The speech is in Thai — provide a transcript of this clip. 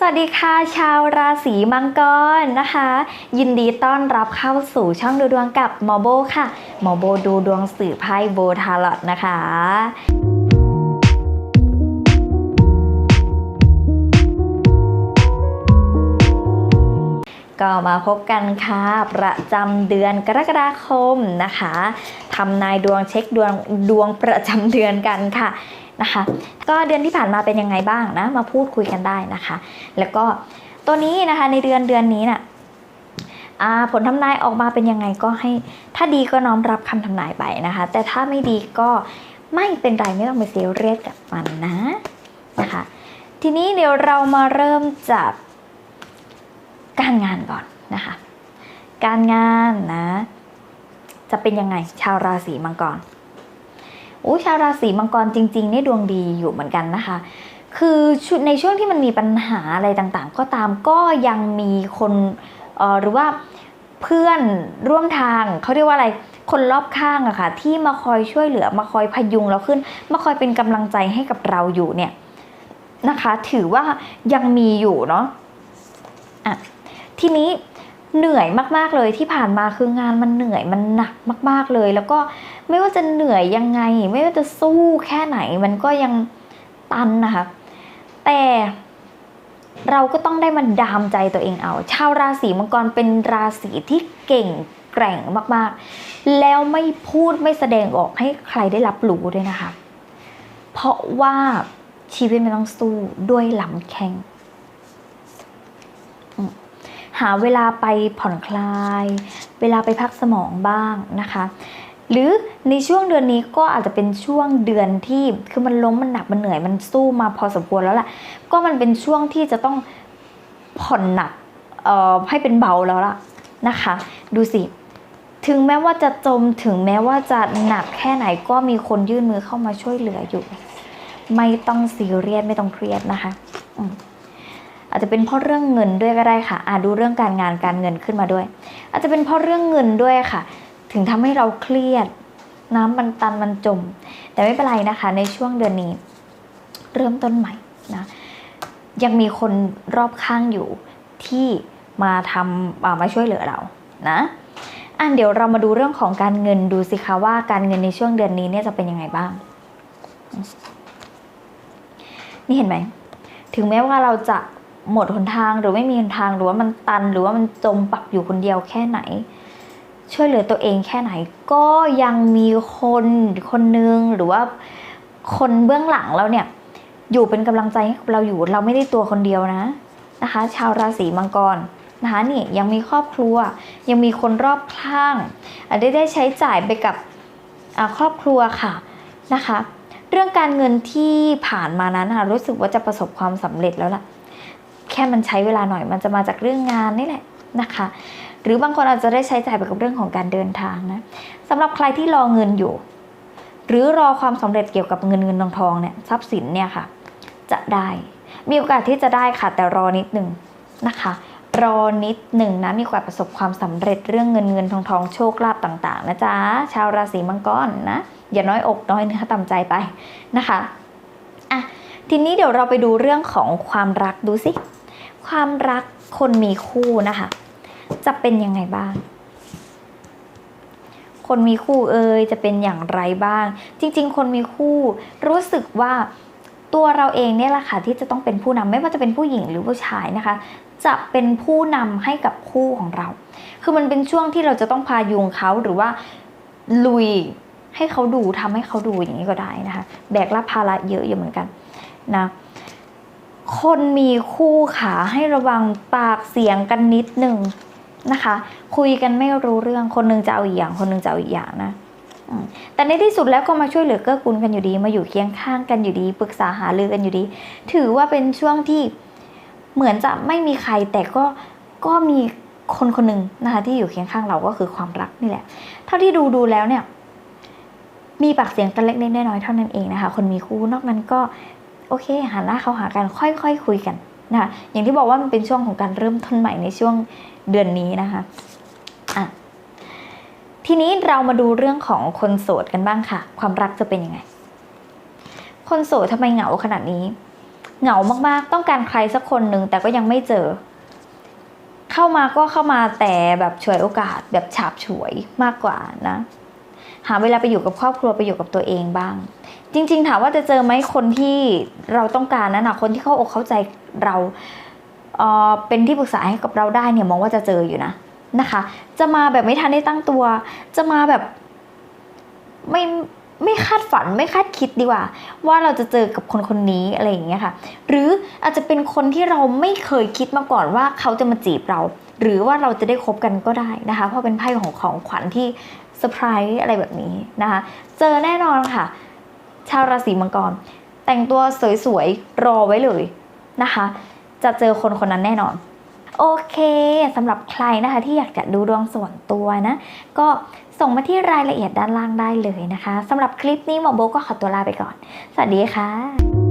สวัสดีค่ะ ชาวราศีมังกรนะคะ ยินดีต้อนรับเข้าสู่ช่องดูดวงกับหมอโบค่ะหมอโบดูดวงสื่อไพ่โบทาร์ลอตนะคะ ก็มาพบกันค่ะ ประจำเดือนกรกฎาคมนะคะทำนายดวงเช็คดวงดวงประจำเดือนกันค่ะนะคะ ก็เดือนที่ผ่านมาเป็นยังไงบ้างนะ มาพูดคุยกันได้นะคะ แล้วก็ตัวนี้นะคะในเดือนเดือนนี้น่ะอ่าผลทำนายออกมาเป็นยังไงก็ให้ถ้าดีก็น้อมรับคำทำนายไปนะคะ แต่ถ้าไม่ดีก็ไม่เป็นไรไม่ต้องไปเสียเรียสกับมันนะนะคะ ทีนี้เดี๋ยวเรามาเริ่มจาก การงานก่อนนะคะ การงานนะจะเป็นยังไงชาวราศีมังกรโอ้ชาวราศีมังกรจริงๆนี่ดวงดีอยู่เหมือนกันนะคะ คือชุดในช่วงที่มันมีปัญหาอะไรต่างๆ ก็ตามก็ยังมีคนหรือว่าเพื่อนร่วมทางเขาเรียกว่าอะไรคนรอบข้างอะค่ะที่มาคอยช่วยเหลือมาคอยพยุงเราขึ้น มาคอยเป็นกำลังใจให้กับเราอยู่เนี่ยนะคะ ถือว่ายังมีอยู่เนาะอะ ทีนี้เหนื่อยมากๆเลยที่ผ่านมาคืองานมันเหนื่อยมันหนักมาก ๆเลย แล้วก็ไม่ว่าจะเหนื่อยยังไง ไม่ว่าจะสู้แค่ไหน มันก็ยังตันนะคะ แต่เราก็ต้องได้มันดามใจตัวเองเอา ชาวราศีมังกรเป็นราศีที่เก่งแกร่งมากๆ แล้วไม่พูดไม่แสดงออกให้ใครได้รับรู้ด้วยนะคะ เพราะว่าชีวิตมันต้องสู้ด้วยลำแข้ง หาเวลาไปผ่อนคลาย เวลาไปพักสมองบ้างนะคะ หรือในช่วงเดือนนี้ก็อาจจะเป็นช่วงเดือนที่คือมันล้มมันหนักมันเหนื่อยมันสู้มาพอสมควรแล้วแหละก็มันเป็นช่วงที่จะต้องผ่อนหนักเอ่อให้เป็นเบาแล้วล่ะนะคะ ดูสิถึงแม้ว่าจะจมถึงแม้ว่าจะหนักแค่ไหนก็มีคนยื่นมือเข้ามาช่วยเหลืออยู่ ไม่ต้องซีเรียสไม่ต้องเครียดนะคะ อาจจะเป็นเพราะเรื่องเงินด้วยก็ได้ค่ะอ่าดูเรื่องการงานการเงินขึ้นมาด้วย อาจจะเป็นเพราะเรื่องเงินด้วยค่ะ ถึงทำให้เราเครียด น้ำมันตันมันจม แต่ไม่เป็นไรนะคะ ในช่วงเดือนนี้ เริ่มต้นใหม่นะยังมีคนรอบข้างอยู่ที่มาทำอ่ามาช่วยเหลือเรานะอะเดี๋ยวเรามาดูเรื่องของการเงินดูสิคะว่าการเงินในช่วงเดือนนี้เนี่ยจะเป็นยังไงบ้าง นี่เห็นไหม ถึงแม้ว่าเราจะ หมดหนทางหรือไม่มีหนทางหรือว่ามันตัน หรือว่ามันจมปักอยู่คนเดียวแค่ไหน ช่วยเหลือตัวเองแค่ไหน ก็ยังมีคนคนนึงหรือว่าคนเบื้องหลังเราเนี่ย อยู่เป็นกำลังใจให้เราอยู่เราไม่ได้ตัวคนเดียวนะนะคะ ชาวราศีมังกรนะคะนี่ยังมีครอบครัว ยังมีคนรอบข้างอาจจะได้ใช้จ่ายไปกับครอบครัวค่ะนะคะ เรื่องการเงินที่ผ่านมานั้นค่ะรู้สึกว่าจะประสบความสำเร็จแล้วล่ะ ค่มันใช้เวลาหน่อยมันจะมาจากเรื่องงานนี่แหละนะคะ หรือบางคนอาจจะได้ใช้จ่ายไปกับเรื่องของการเดินทางนะสำหรับใครที่รอเงินอยู่ หรือรอความสำเร็จเกี่ยวกับเงินเงินทองทองเนี่ยทรัพย์สินเนี่ยค่ะ จะได้มีโอกาสที่จะได้ค่ะแต่รอนิดหนึ่งนะคะรอนิดหนึ่งนะมีโอกาสประสบความสำเร็จเรื่องเงินเงินทองทองโชคลาภต่างๆนะจ๊ะชาวราศีมังกรนะอย่าน้อยอกน้อยเนื้อต่ำใจไปนะคะอะทีนี้เดี๋ยวเราไปดูเรื่องของความรักดูสิ ความรักคนมีคู่นะคะ จะเป็นยังไงบ้าง คนมีคู่เอ่ยจะเป็นอย่างไรบ้าง จริง ๆ คนมีคู่รู้สึกว่าตัวเราเองเนี่ยแหละค่ะที่จะต้องเป็นผู้นำไม่ว่าจะเป็นผู้หญิงหรือผู้ชายนะคะ จะเป็นผู้นำให้กับคู่ของเรา คือมันเป็นช่วงที่เราจะต้องพายุงเขาหรือว่าลุยให้เขาดูทำให้เขาดูอย่างนี้ก็ได้นะคะ แบกรับภาระเยอะอยู่เหมือนกันนะ คนมีคู่ขาให้ระวังปากเสียงกันนิดหนึ่งนะคะ คุยกันไม่รู้เรื่องคนหนึงจะเอาอีกอย่าง คนหนึงจะเอาอีกอย่างนะแต่ในที่สุดแล้วก็มาช่วยเหลือเกื้อกูลกันอยู่ดี มาอยู่เคียงข้างกันอยู่ดี ปรึกษาหารือกันอยู่ดี ถือว่าเป็นช่วงที่เหมือนจะไม่มีใครแต่ก็ก็มีคนคนหนึ่งนะคะที่อยู่เคียงข้างเราก็คือความรักนี่แหละ เท่าที่ดูดูแล้วเนี่ย มีปากเสียงกันเล็กๆน้อยๆเท่านั้นเองนะคะ คนมีคู่นอกนั้นก็ โอเคหันหน้าเข้าหากันค่อยๆคคุยกันนะคะอย่างที่บอกว่ามันเป็นช่วงของการเริ่มต้นใหม่ในช่วงเดือนนี้นะคะอะทีนี้เรามาดูเรื่องของคนโสดกันบ้างค่ะ ความรักจะเป็นยังไง คนโสดทำไมเหงาขนาดนี้ เหงามากๆ ต้องการใครสักคนหนึ่งแต่ก็ยังไม่เจอ เข้ามาก็เข้ามาแต่แบบฉวยโอกาสแบบฉาบฉวยมากกว่านะ หาเวลาไปอยู่กับครอบครัวไปอยู่กับตัวเองบ้าง จริง ๆ ถามว่าจะเจอไหมคนที่เราต้องการนั่นนะคนที่เข้าอกเข้าใจเราเเป็นที่ปรึกษาให้กับเราได้เนี่ยมองว่าจะเจออยู่นะนะคะ จะมาแบบไม่ทันได้ตั้งตัว จะมาแบบไม่ไม่คาดฝันไม่คาดคิดดีกว่า ว่าเราจะเจอกับคนคนนี้อะไรอย่างเงี้ยค่ะ หรืออาจจะเป็นคนที่เราไม่เคยคิดมาก่อนว่าเขาจะมาจีบเรา หรือว่าเราจะได้คบกันก็ได้นะคะ เพราะเป็นไพ่ของของขวัญที่ เซอร์ไพรส์อะไรแบบนี้นะคะ เจอแน่นอนค่ะ ชาวราศีมังกร แต่งตัวสวยๆ รอไว้เลยนะคะ จะเจอคนคนนั้นแน่นอน โอเคสำหรับใครนะคะที่อยากจะดูดวงส่วนตัวนะ ก็ส่งมาที่รายละเอียดด้านล่างได้เลยนะคะสำหรับคลิปนี้หมอโบก็ขอตัวลาไปก่อน สวัสดีค่ะ